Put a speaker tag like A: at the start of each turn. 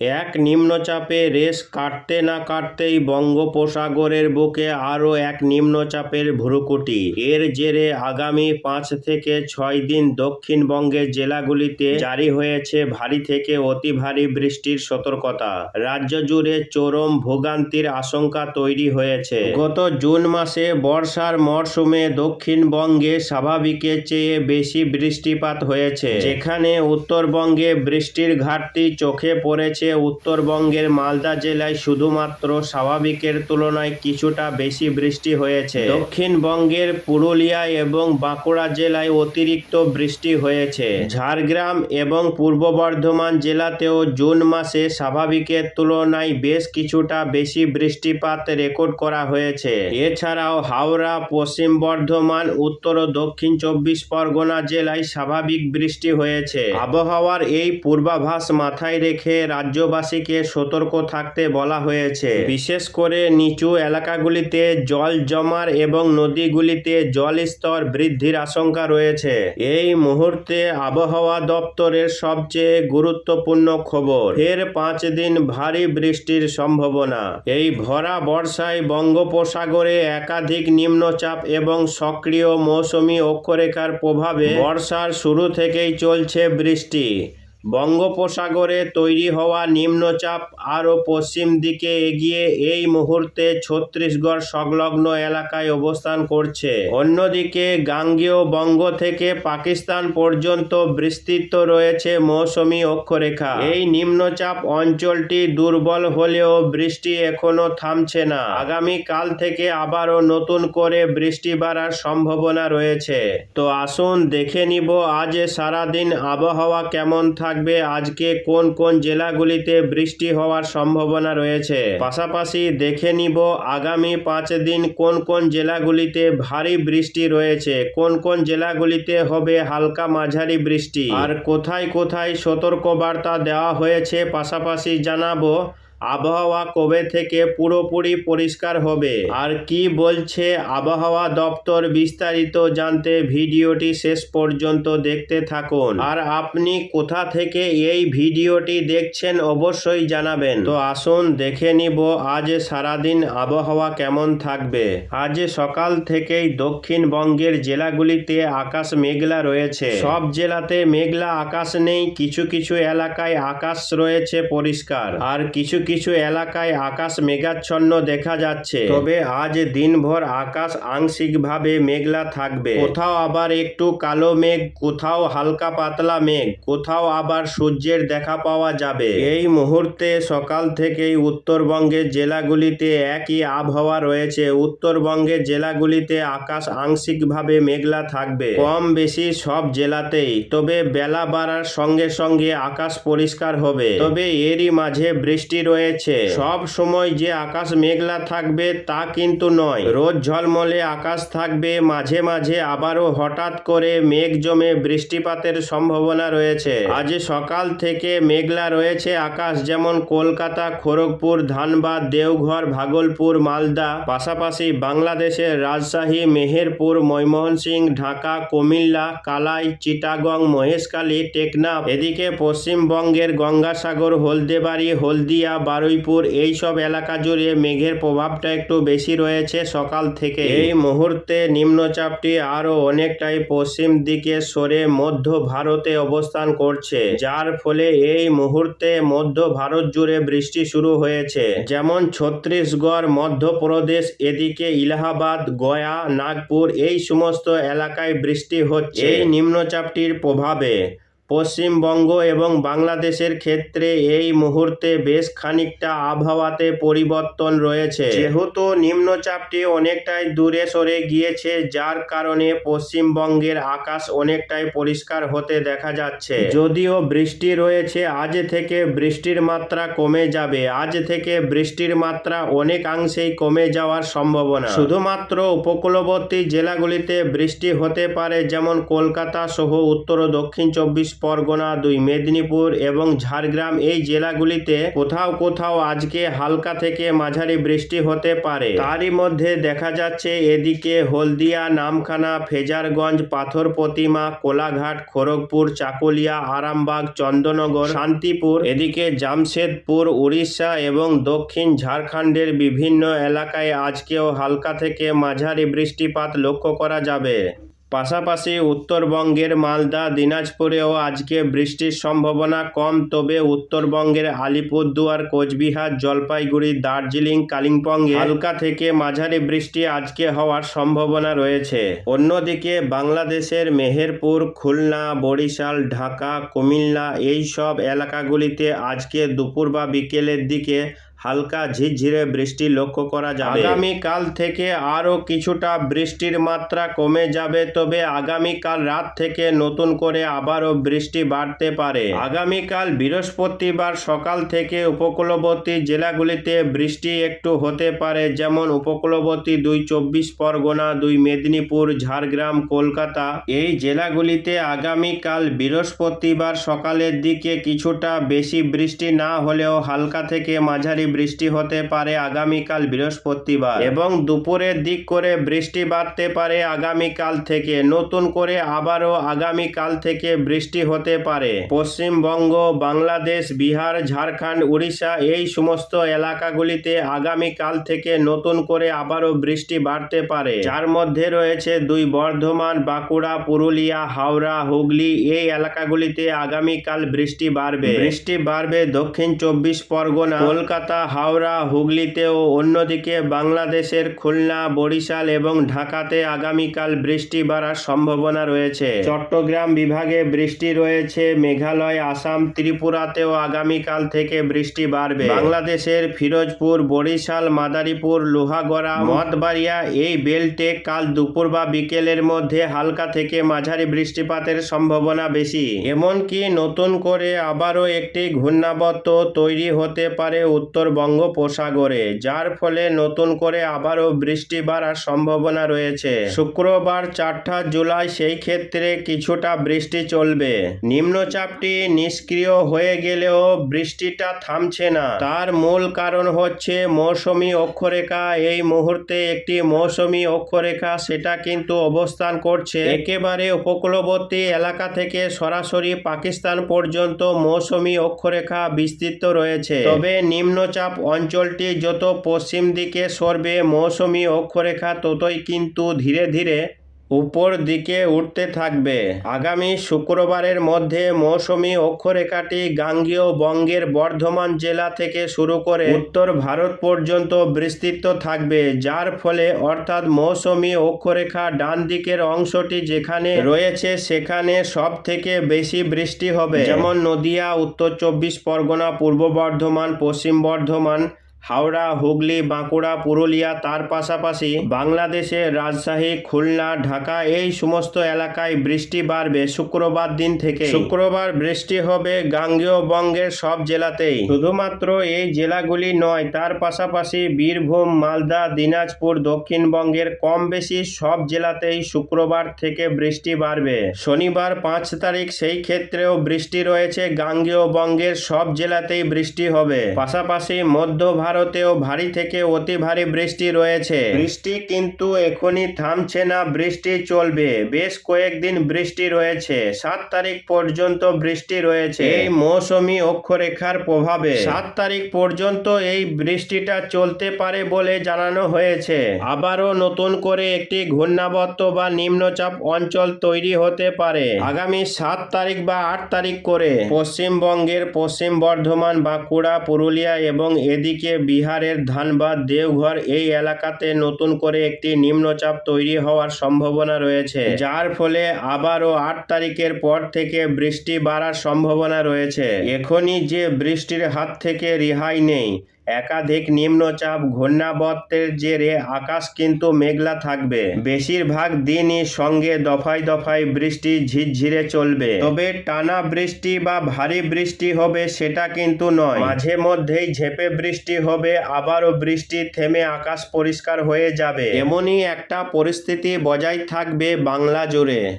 A: এক নিম্নচাপে রেশ কাটতে না কাটতেই বঙ্গোপসাগরের বুকে আরও এক নিম্নচাপের ভ্রুকুটি। এর জেরে আগামী পাঁচ থেকে ছয় দিন দক্ষিণবঙ্গের জেলাগুলিতে জারি হয়েছে ভারী থেকে অতি ভারী বৃষ্টির সতর্কতা। রাজ্য জুড়ে চরম ভোগান্তির আশঙ্কা তৈরি হয়েছে। গত জুন মাসে বর্ষার মরশুমে দক্ষিণবঙ্গে স্বাভাবিকের চেয়ে বেশি বৃষ্টিপাত হয়েছে। যেখানে উত্তরবঙ্গে বৃষ্টির ঘাটতি চোখে পড়েছে উত্তরবঙ্গের মালদা জেলায় শুধুমাত্র স্বাভাবিকের তুলনায় কিছুটা বেশি বৃষ্টি হয়েছে। দক্ষিণবঙ্গের পুরুলিয়া এবং বাঁকুড়া জেলায় অতিরিক্ত বৃষ্টি হয়েছে। ঝাড়গ্রাম এবং পূর্ব বর্ধমান জেলাতেও জুন মাসে স্বাভাবিকের তুলনায় বেশ কিছুটা বেশি বৃষ্টিপাত রেকর্ড করা হয়েছে। এছাড়াও হাওড়া, পশ্চিম বর্ধমান, উত্তর ও দক্ষিণ চব্বিশ পরগনা জেলায় স্বাভাবিক বৃষ্টি হয়েছে। আবহাওয়ার এই পূর্বাভাস মাথায় রেখে রাজ্যবাসীকে সতর্ক থাকতে বলা হয়েছে। বিশেষ করে নিচু এলাকাগুলিতে জল জমার এবং নদীগুলিতে জল স্তর বৃদ্ধির আশঙ্কা রয়েছে। এই মুহূর্তে আবহাওয়া দপ্তরের সবচেয়ে গুরুত্বপূর্ণ খবর এর পাঁচ দিন ভারী বৃষ্টির সম্ভাবনা। এই ভরা বর্ষায় বঙ্গোপসাগরে একাধিক নিম্নচাপ এবং সক্রিয় মৌসুমি অক্ষরেখার প্রভাবে বর্ষার শুরু থেকেই চলছে বৃষ্টি। বঙ্গোপসাগরে তৈরি হওয়া নিম্নচাপ আরও পশ্চিম দিকে এগিয়ে এই মুহূর্তে ছত্তিশগড় সংলগ্ন এলাকায় অবস্থান করছে। অন্যদিকে গাঙ্গেয় বঙ্গ থেকে পাকিস্তান পর্যন্ত বিস্তৃত রয়েছে মৌসুমী অক্ষরেখা। এই নিম্নচাপ অঞ্চলটি দুর্বল হলেও বৃষ্টি এখনও থামছে না। আগামী কাল থেকে আবারও নতুন করে বৃষ্টি বাড়ার সম্ভাবনা রয়েছে। তো আসুন দেখে নিব আজ সারাদিন আবহাওয়া কেমন থাকবে। আজকে কোন কোন জেলাগুলিতে বৃষ্টি হওয়ার সম্ভাবনা রয়েছে? পাশাপাশি দেখে নিব আগামী পাঁচ দিন কোন কোন জেলাগুলিতে ভারী বৃষ্টি রয়েছে। কোন কোন জেলাগুলিতে হবে হালকা মাঝারি বৃষ্টি। আর কোথায় কোথায় সতর্ক বার্তা দেওয়া হয়েছে পাশাপাশি জানাব। আবহাওয়া কবে থেকে পুরোপুরি পরিষ্কার হবে? আর কি বলছে আবহাওয়া দপ্তর বিস্তারিত জানতে ভিডিওটি শেষ পর্যন্ত দেখতে থাকুন। আর আপনি কোথা থেকে এই ভিডিওটি দেখছেন অবশ্যই জানাবেন। তো আসুন দেখে নিব আজ সারাদিন আবহাওয়া কেমন থাকবে। আজ সকাল থেকেই দক্ষিণবঙ্গের জেলাগুলিতে আকাশ মেঘলা রয়েছে। সব জেলাতে মেঘলা আকাশ নেই, কিছু কিছু এলাকায় আকাশ রয়েছে পরিষ্কার। আর কিছু কিছু এলাকায় আকাশ মেঘাচ্ছন্ন দেখা যাচ্ছে। তবে আজ দিনভর আকাশ আংশিকভাবে মেঘলা থাকবে। কোথাও আবার একটু কালো মেঘ, কোথাও হালকা পাতলা মেঘ, কোথাও আবার সূর্যের দেখা পাওয়া যাবে। এই মুহূর্তে সকাল থেকেই উত্তরবঙ্গের জেলাগুলিতে একই আবহাওয়া রয়েছে। উত্তরবঙ্গের জেলাগুলিতে আকাশ আংশিকভাবে মেঘলা থাকবে। কম বেশি সব জেলাতেই, তবে বেলা বাড়ার সঙ্গে সঙ্গে আকাশ পরিষ্কার হবে। তবে এরই মাঝে বৃষ্টি রয়েছে সব সময় যে আকাশ মেঘলা থাকবে তা কিন্তু নয়। রোজ ঝলমলে আকাশ থাকবে, মাঝে মাঝে আবারও হঠাৎ করে মেঘ জমে বৃষ্টিপাতের সম্ভাবনা রয়েছে। আজ সকাল থেকে মেঘলা রয়েছে আকাশ, যেমন কলকাতা, খড়গপুর, ধানবাদ, দেওঘর, ভাগলপুর, মালদা। পাশাপাশি বাংলাদেশের রাজশাহী, মেহেরপুর, ময়মনসিংহ, ঢাকা, কুমিল্লা, কালাই, চিটাগং, মহেশখালী, টেকনাফ। এদিকে পশ্চিমবঙ্গের গঙ্গাসাগর, হলদেবাড়ি, হলদিয়া বারুইপুর, এই সব এলাকা জুড়ে মেঘের প্রভাবটা একটু বেশি রয়েছে সকাল থেকে। এই মুহূর্তে নিম্নচাপটি আরও অনেকটাই পশ্চিম দিকে সরে মধ্য ভারতে অবস্থান করছে, যার ফলে এই মুহূর্তে মধ্য ভারত জুড়ে বৃষ্টি শুরু হয়েছে। যেমন ছত্তিশগড়, মধ্যপ্রদেশ, এদিকে ইলাহাবাদ, গয়া, নাগপুর, এই সমস্ত এলাকায় বৃষ্টি হচ্ছে। এই নিম্নচাপটির প্রভাবে পশ্চিমবঙ্গ এবং বাংলাদেশের ক্ষেত্রে এই মুহূর্তে বেশ খানিকটা আবহাওয়াতে পরিবর্তন রয়েছে। যেহেতু নিম্নচাপটি অনেকটাই দূরে সরে গিয়েছে, যার কারণে পশ্চিমবঙ্গের আকাশ অনেকটাই পরিষ্কার হতে দেখা যাচ্ছে। যদিও বৃষ্টি রয়েছে, আজ থেকে বৃষ্টির মাত্রা কমে যাবে। আজ থেকে বৃষ্টির মাত্রা অনেকাংশেই কমে যাওয়ার সম্ভাবনা। শুধুমাত্র উপকূলবর্তী জেলাগুলিতে বৃষ্টি হতে পারে, যেমন কলকাতা সহ উত্তর ও দক্ষিণ চব্বিশ পরগনা, দুই মেদিনীপুর এবং ঝাড়গ্রাম এই জেলাগুলিতে কোথাও কোথাও আজকে হালকা থেকে মাঝারি বৃষ্টি হতে পারে। তারই মধ্যে দেখা যাচ্ছে এদিকে হলদিয়া, নামখানা, ফেজারগঞ্জ পাথর প্রতিমা কোলাঘাট, খড়গপুর, চাকুলিয়া, আরামবাগ চন্দনগর শান্তিপুর, এদিকে জামশেদপুর, উড়িষ্যা এবং দক্ষিণ ঝাড়খণ্ডের বিভিন্ন এলাকায় আজকেও হালকা থেকে মাঝারি বৃষ্টিপাত লক্ষ্য করা যাবে। পাশাপাশি উত্তরবঙ্গের মালদা, দিনাজপুরেও আজকে বৃষ্টির সম্ভাবনা কম, তবে উত্তরবঙ্গের আলিপুরদুয়ার, কোচবিহার, জলপাইগুড়ি, দার্জিলিং, কালিম্পংয়ে হালকা থেকে মাঝারি বৃষ্টি আজকে হওয়ার সম্ভাবনা রয়েছে। অন্যদিকে বাংলাদেশের মেহেরপুর, খুলনা, বরিশাল, ঢাকা, কুমিল্লা এই সব এলাকাগুলিতে আজকে দুপুর বা বিকেলের দিকে হালকা ঝিরঝিরে বৃষ্টি লক্ষ্য করা যাবে। আগামীকাল থেকে আরও কিছুটা বৃষ্টির মাত্রা কমে যাবে, তবে আগামীকাল রাত থেকে নতুন করে আবারও বৃষ্টি বাড়তে পারে। আগামীকাল বৃহস্পতিবার সকাল থেকে উপকূলবর্তী জেলাগুলিতে বৃষ্টি একটু হতে পারে, যেমন উপকূলবর্তী দুই চব্বিশ পরগনা, দুই মেদিনীপুর, ঝাড়গ্রাম, কলকাতা। এই জেলাগুলিতে আগামীকাল বৃহস্পতিবার সকালের দিকে কিছুটা বেশি বৃষ্টি না হলেও হালকা থেকে মাঝারি বৃষ্টি হতে পারে আগামীকাল বৃহস্পতিবার এবং দুপুরের দিক করে বৃষ্টি বাড়তে পারে আগামীকাল থেকে। নতুন করে আবারও আগামীকাল থেকে বৃষ্টি হতে পারে। পশ্চিমবঙ্গ, বাংলাদেশ, বিহার, ঝাড়খণ্ড, উড়িষ্যা এই সমস্ত এলাকাগুলিতে আগামীকাল থেকে নতুন করে আবারও বৃষ্টি বাড়তে পারে। যার মধ্যে রয়েছে দুই বর্ধমান, বাঁকুড়া, পুরুলিয়া, হাওড়া, হুগলি এই এলাকাগুলিতে আগামীকাল বৃষ্টি বাড়বে। বৃষ্টি বাড়বে দক্ষিণ চব্বিশ পরগনা, কলকাতা হাওড়া, হুগলিতেও অন্যদিকে বাংলাদেশের খুলনা, বরিশাল এবং ঢাকাতে আগামীকাল বৃষ্টি বাড়ার সম্ভাবনা রয়েছে। চট্টগ্রাম বিভাগে বৃষ্টি রয়েছে, মেঘালয়, আসাম, ত্রিপুরাতেও আগামীকাল থেকে বৃষ্টি বাড়বে। বাংলাদেশের ফিরোজপুর, বরিশাল, মাদারীপুর, লোহাগড়া, মঠবাড়িয়া এই বেল্টে কাল দুপুর বা বিকেলের মধ্যে হালকা থেকে মাঝারি বৃষ্টিপাতের সম্ভাবনা বেশি। এমনকি নতুন করে আবারও একটি ঘূর্ণাবর্ত তৈরি হতে পারে উত্তর বঙ্গোপসাগরে, যার ফলে নতুন করে আবারও বৃষ্টি বাড়ার সম্ভাবনা রয়েছে। শুক্রবার চারটা জুলাই সেই ক্ষেত্রে কিছুটা বৃষ্টি চলবে। নিম্নচাপটি নিষ্ক্রিয় হয়ে গেলেও বৃষ্টিটা থামছে না। তার মূল কারণ হচ্ছে মৌসুমী অক্ষরেখা। এই মুহূর্তে একটি মৌসুমী অক্ষরেখা সেটা কিন্তু অবস্থান করছে। একেবারে উপকূলবর্তী এলাকা থেকে সরাসরি পাকিস্তান পর্যন্ত মৌসুমী অক্ষরেখা বিস্তৃত রয়েছে। তবে নিম্নচাপ অঞ্চলটি যত পশ্চিম দিকে সরবে মৌসুমি অক্ষরেখা ততই কিন্তু ধীরে ধীরে উপর দিকে উঠতে থাকবে। আগামী শুক্রবারের মধ্যে মৌসুমি অক্ষরেখাটি গাঙ্গীয় বঙ্গের বর্ধমান জেলা থেকে শুরু করে উত্তর ভারত পর্যন্ত বিস্তৃত থাকবে, যার ফলে অর্থাৎ মৌসুমি অক্ষরেখা ডান দিকের অংশটি যেখানে রয়েছে সেখানে সব থেকে বেশি বৃষ্টি হবে। যেমন নদিয়া, উত্তর চব্বিশ পরগনা, পূর্ব বর্ধমান, পশ্চিম বর্ধমান হাওড়া, হুগলি, বাঁকুড়া, পুরুলিয়া, তার পাশাপাশি বাংলাদেশে রাজশাহী, খুলনা, ঢাকা এই সমস্ত এলাকায় বৃষ্টি বাড়বে শুক্রবার দিন থেকে শুক্রবার বৃষ্টি হবে গাঙ্গেয় বঙ্গের সব জেলাতেই। শুধুমাত্র এই জেলাগুলি নয়, তার পাশাপাশি বীরভূম, মালদা, দিনাজপুর, দক্ষিণবঙ্গের কম বেশি সব জেলাতেই শুক্রবার থেকে বৃষ্টি বাড়বে। শনিবার পাঁচ তারিখ সেই ক্ষেত্রেও বৃষ্টি রয়েছে, গাঙ্গেয় বঙ্গের সব জেলাতেই বৃষ্টি হবে। পাশাপাশি মধ্য ভারতেও ভারী থেকে অতি ভারী বৃষ্টি রয়েছে। বৃষ্টি কিন্তু এখনই থামছে না বৃষ্টি চলবে। বেশ কয়েকদিন বৃষ্টি রয়েছে। সাত তারিখ পর্যন্ত বৃষ্টি রয়েছে। এই মৌসুমী অক্ষরেখার প্রভাবে। সাত তারিখ পর্যন্ত এই বৃষ্টিটা চলতে পারে বলে জানানো হয়েছে। আবারও নতুন করে একটি ঘূর্ণাবর্ত বা নিম্নচাপ অঞ্চল তৈরি হতে পারে। আগামী সাত তারিখ বা আট তারিখ করে পশ্চিমবঙ্গের পশ্চিম বর্ধমান বাঁকুড়া পুরুলিয়া এবং এদিকে বিহারের ধানবাদ দেওঘর এই এলাকাতে নতুন করে একটি নিম্নচাপ তৈরি হওয়ার সম্ভাবনা রয়েছে। যার ফলে আবারও আট তারিখের পর থেকে বৃষ্টি বাড়ার সম্ভাবনা রয়েছে। এখনই যে বৃষ্টির হাত থেকে রেহাই নেই। একাধিক নিম্নচাপ ঘূর্ণাবর্তের জেরে আকাশ কিন্তু মেঘলা থাকবে। বেশিরভাগ দিনই সঙ্গে দফায় দফায় বৃষ্টি ঝিরঝিরে চলবে। তবে টানা বৃষ্টি বা ভারী বৃষ্টি হবে সেটা কিন্তু নয়। মাঝে মধ্যেই ঝেপে বৃষ্টি হবে, আবারও বৃষ্টি থেমে আকাশ পরিষ্কার হয়ে যাবে। এমনই একটা পরিস্থিতি বজায় থাকবে বাংলা জুড়ে।